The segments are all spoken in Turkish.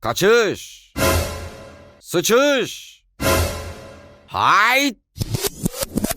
Kaçış. Sıçış. Hayt.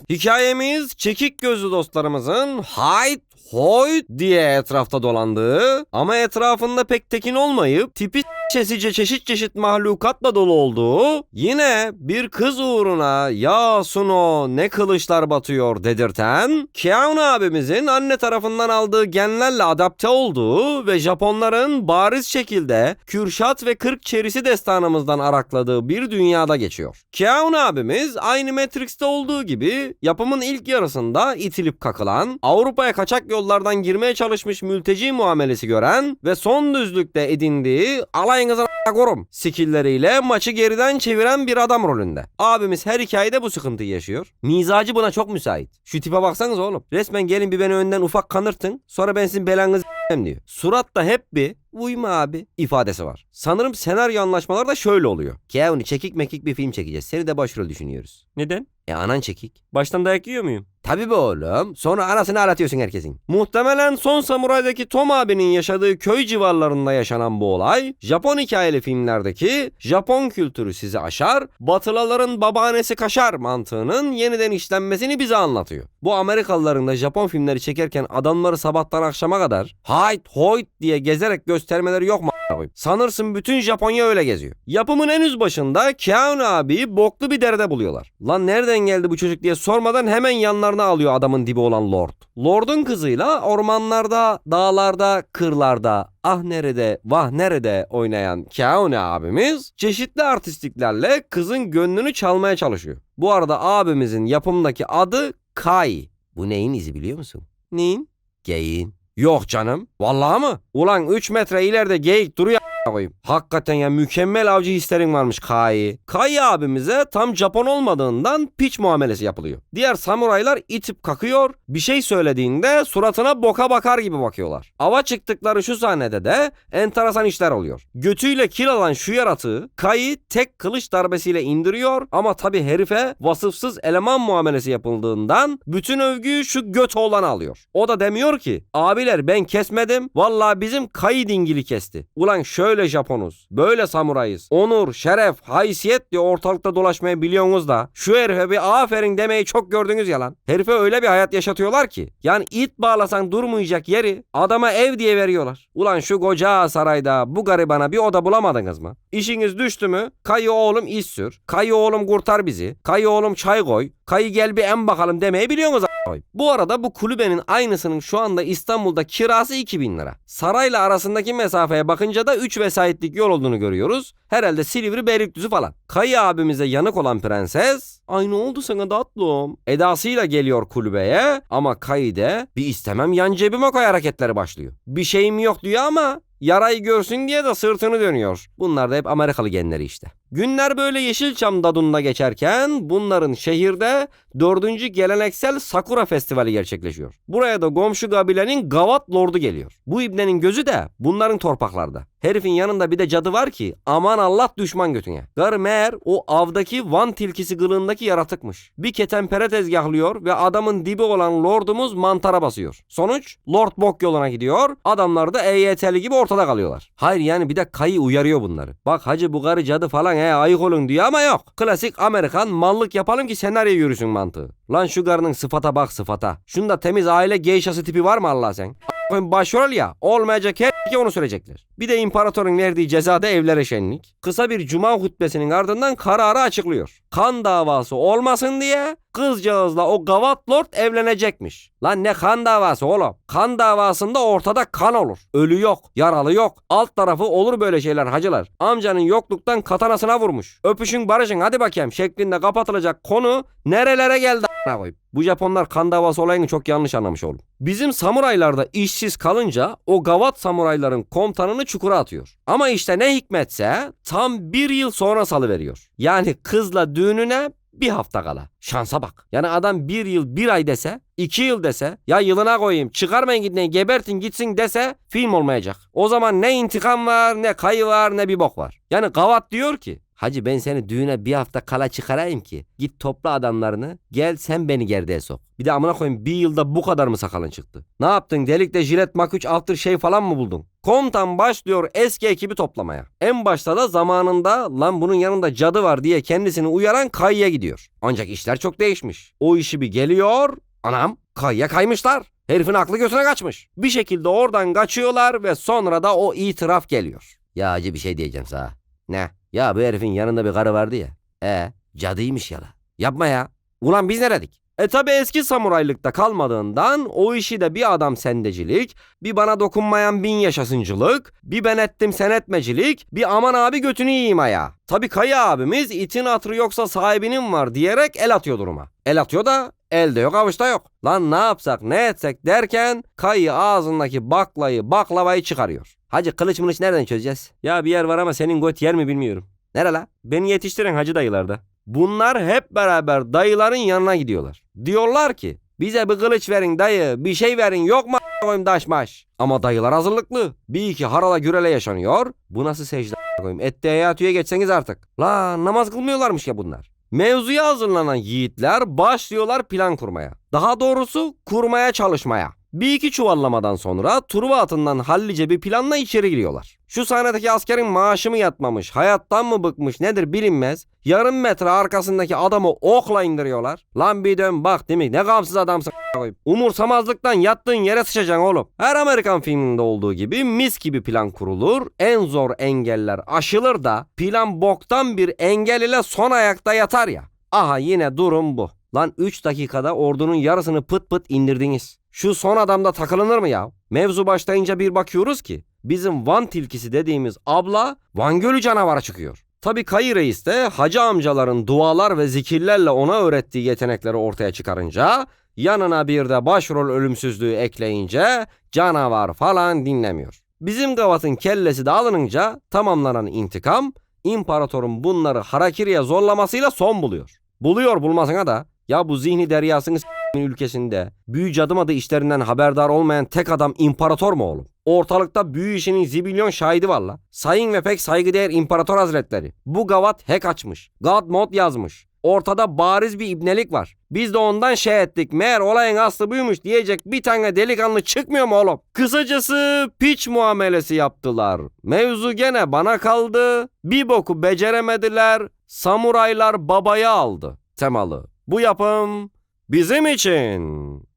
Hikayemiz çekik gözlü dostlarımızın hayt hoyt diye etrafta dolandığı ama etrafında pek tekin olmayıp tipi çesice çeşit çeşit mahlukatla dolu olduğu yine bir kız uğruna ya Suno ne kılıçlar batıyor dedirten Keanu abimizin anne tarafından aldığı genlerle adapte olduğu ve Japonların bariz şekilde Kürşat ve Kırk Çerisi destanımızdan arakladığı bir dünyada geçiyor. Keanu abimiz aynı Matrix'te olduğu gibi yapımın ilk yarısında itilip kakılan, Avrupa'ya kaçak yollardan girmeye çalışmış mülteci muamelesi gören ve son düzlükte edindiği alayınızın a- korum skilleriyle maçı geriden çeviren bir adam rolünde. Abimiz her hikayede bu sıkıntıyı yaşıyor. Mizacı buna çok müsait. Şu tipe baksanız oğlum. Resmen gelin bir beni önden ufak kanırtın. Sonra ben sizin belanızı diyor. Suratta hep bir uyma abi ifadesi var. Sanırım senaryo anlaşmaları da şöyle oluyor. Keanu çekik mekik bir film çekeceğiz. Seni de başrol düşünüyoruz. Neden? E anan çekik. Baştan dayak yiyor muyum? Tabii be oğlum. Sonra anasını ağlatıyorsun herkesin. Muhtemelen Son Samuray'daki Tom abinin yaşadığı köy civarlarında yaşanan bu olay, Japon hikayeli filmlerdeki Japon kültürü sizi aşar, Batılıların babaannesi kaşar mantığının yeniden işlenmesini bize anlatıyor. Bu Amerikalıların da Japon filmleri çekerken adamları sabahtan akşama kadar hayt hoyt diye gezerek göstermeleri yok mu? Sanırsın bütün Japonya öyle geziyor. Yapımın en üst başında Keanu abi boklu bir derde buluyorlar. Lan nereden geldi bu çocuk diye sormadan hemen yanlarına alıyor adamın dibi olan Lord. Lord'un kızıyla ormanlarda, dağlarda, kırlarda, ah nerede, vah nerede oynayan Keanu abimiz çeşitli artistliklerle kızın gönlünü çalmaya çalışıyor. Bu arada abimizin yapımdaki adı Kai. Bu neyin izi biliyor musun? Neyin? Geyin. Yok canım. Vallahi mı? Ulan 3 metre ileride geyik duruyor koyayım. Hakikaten ya mükemmel avcı hislerin varmış Kai. Kai abimize tam Japon olmadığından piç muamelesi yapılıyor. Diğer samuraylar itip kakıyor. Bir şey söylediğinde suratına boka bakar gibi bakıyorlar. Ava çıktıkları şu sahnede de enteresan işler oluyor. Götüyle kil alan şu yaratığı Kai tek kılıç darbesiyle indiriyor ama tabi herife vasıfsız eleman muamelesi yapıldığından bütün övgüyü şu göt oğlan alıyor. O da demiyor ki abiler ben kesmedim vallahi bizim Kai dingili kesti. Ulan şöyle Japonuz böyle samurayız. Onur, şeref, haysiyet diye ortalıkta dolaşmayı biliyorsunuz da şu herife bir aferin demeyi çok gördünüz ya lan. Herife öyle bir hayat yaşatıyorlar ki. Yani it bağlasan durmayacak yeri adama ev diye veriyorlar. Ulan şu koca sarayda bu garibana bir oda bulamadınız mı? İşiniz düştü mü? Kayı oğlum iş sür. Kayı oğlum kurtar bizi. Kayı oğlum çay koy. Kayı gel bir en bakalım demeyi biliyorsunuz. Bu arada bu kulübenin aynısının şu anda İstanbul'da kirası 2000 lira. Sarayla arasındaki mesafeye bakınca da 3 vesayetlik yol olduğunu görüyoruz. Herhalde Silivri Beylikdüzü falan. Kayı abimize yanık olan prenses Ay ne oldu sana tatlım? Edasıyla geliyor kulübeye ama Kayı de bir istemem yan cebime koy hareketleri başlıyor. Bir şeyim yok diyor ama yarayı görsün diye de sırtını dönüyor. Bunlar da hep Amerikalı genleri işte. Günler böyle Yeşilçam dadunda geçerken bunların şehirde dördüncü geleneksel Sakura Festivali gerçekleşiyor. Buraya da komşu kabilenin Gavat Lordu geliyor. Bu ibnenin gözü de bunların torpaklarda. Herifin yanında bir de cadı var ki aman Allah düşman götüne. Gar meğer o avdaki Van tilkisi kılığındaki yaratıkmış. Bir ketenpere tezgahlıyor ve adamın dibi olan lordumuz mantara basıyor. Sonuç Lord bok yoluna gidiyor. Adamlar da EYT'li gibi ortada kalıyorlar. Hayır yani bir de kayı uyarıyor bunları. Bak hacı bu karı cadı falan he ayık olun diyor ama yok. Klasik Amerikan mallık yapalım ki senaryo yürüsün mantığı. Lan şu karının sıfata bak sıfata. Şunda temiz aile geyşası tipi var mı Allah sen? A**ın başrol ya olmayacak her ki onu sürecekler. Bir de imparatorun verdiği cezada evlere şenlik. Kısa bir cuma hutbesinin ardından kararı açıklıyor. Kan davası olmasın diye kızcağızla o gavat lord evlenecekmiş. Lan ne kan davası oğlum? Kan davasında ortada kan olur. Ölü yok, yaralı yok. Alt tarafı olur böyle şeyler hacılar. Amcanın yokluktan katanasına vurmuş. Öpüşün barışın hadi bakayım şeklinde kapatılacak konu nerelere geldi a**ına koyayım. Bu Japonlar kan davası olayını çok yanlış anlamış oğlum. Bizim samuraylarda işsiz kalınca o gavat samurayların komutanını çukura atıyor. Ama işte ne hikmetse tam bir yıl sonra salıveriyor. Yani kızla düğününe bir hafta kala. Şansa bak. Yani adam bir yıl bir ay dese, iki yıl dese, ya yılına koyayım çıkarmayın gitmeyin gebertin gitsin dese film olmayacak. O zaman ne intikam var, ne kayı var, ne bir bok var. Yani Gavat diyor ki Hacı ben seni düğüne bir hafta kala çıkarayım ki. Git topla adamlarını gel sen beni gerdeğe sok. Bir de amına koyayım bir yılda bu kadar mı sakalın çıktı? Ne yaptın delikte jilet maküç altır şey falan mı buldun? Komutan başlıyor eski ekibi toplamaya. En başta da zamanında lan bunun yanında cadı var diye kendisini uyaran kayıya gidiyor. Ancak işler çok değişmiş. O işi bir geliyor anam kayıya kaymışlar. Herifin aklı götüne kaçmış. Bir şekilde oradan kaçıyorlar ve sonra da o itiraf geliyor. Ya acı bir şey diyeceğim sana. Ne? Ya bu herifin yanında bir karı vardı ya. E cadıymış ya la. Yapma ya. Ulan biz neredik? E tabi eski samuraylıkta kalmadığından o işi de bir adam sendecilik, bir bana dokunmayan bin yaşasıncılık, bir ben ettim sen etmecilik, bir aman abi götünü yiyeyim aya. Tabi Kaya abimiz itin hatırı yoksa sahibinin var diyerek el atıyor duruma. El atıyor da elde yok avuçta yok. Lan ne yapsak ne etsek derken Kayı ağzındaki baklayı baklavayı çıkarıyor. Hacı kılıç mılıç nereden çözeceğiz? Ya bir yer var ama senin göt yer mi bilmiyorum. Nere la? Beni yetiştiren hacı dayılarda. Bunlar hep beraber dayıların yanına gidiyorlar. Diyorlar ki bize bir kılıç verin dayı bir şey verin yok mu koyayım daş maş. Ama dayılar hazırlıklı. Bir iki harala gürele yaşanıyor. Bu nasıl secde koyayım? Ette hayatüye geçseniz artık. La namaz kılmıyorlarmış ya bunlar. Mevzuya hazırlanan yiğitler başlıyorlar plan kurmaya. Daha doğrusu kurmaya çalışmaya. Bir iki çuvallamadan sonra Truva atından hallice bir planla içeri giriyorlar. Şu sahnedeki askerin maaşı mı yatmamış, hayattan mı bıkmış nedir bilinmez. Yarım metre arkasındaki adamı okla indiriyorlar. Lan bir dön bak değil mi ne gamsız adamsın koyayım. Umursamazlıktan yattığın yere sıçacaksın oğlum. Her Amerikan filminde olduğu gibi mis gibi plan kurulur. En zor engeller aşılır da plan boktan bir engel ile son ayakta yatar ya. Aha yine durum bu. Lan 3 dakikada ordunun yarısını pıt pıt indirdiniz. Şu son adamda takılınır mı ya? Mevzu başlayınca bir bakıyoruz ki bizim Van tilkisi dediğimiz abla Van Gölü canavarı çıkıyor. Tabi Kayı Reis de hacı amcaların dualar ve zikirlerle ona öğrettiği yetenekleri ortaya çıkarınca yanına bir de başrol ölümsüzlüğü ekleyince canavar falan dinlemiyor. Bizim gavatın kellesi de alınınca tamamlanan intikam imparatorun bunları harakiriye zorlamasıyla son buluyor. Buluyor bulmasına da ya bu zihni deryasını ülkesinde büyü cadımadı işlerinden haberdar olmayan tek adam imparator mu oğlum? Ortalıkta büyü işinin zibilyon şahidi var la. Sayın ve pek saygıdeğer imparator hazretleri. Bu gavat hack açmış. God mod yazmış. Ortada bariz bir ibnelik var. Biz de ondan şey ettik. Meğer olayın aslı buymuş diyecek bir tane delikanlı çıkmıyor mu oğlum? Kısacası piç muamelesi yaptılar. Mevzu gene bana kaldı. Bir boku beceremediler. Samuraylar babaya aldı. Temalı. Bu yapım bizim için.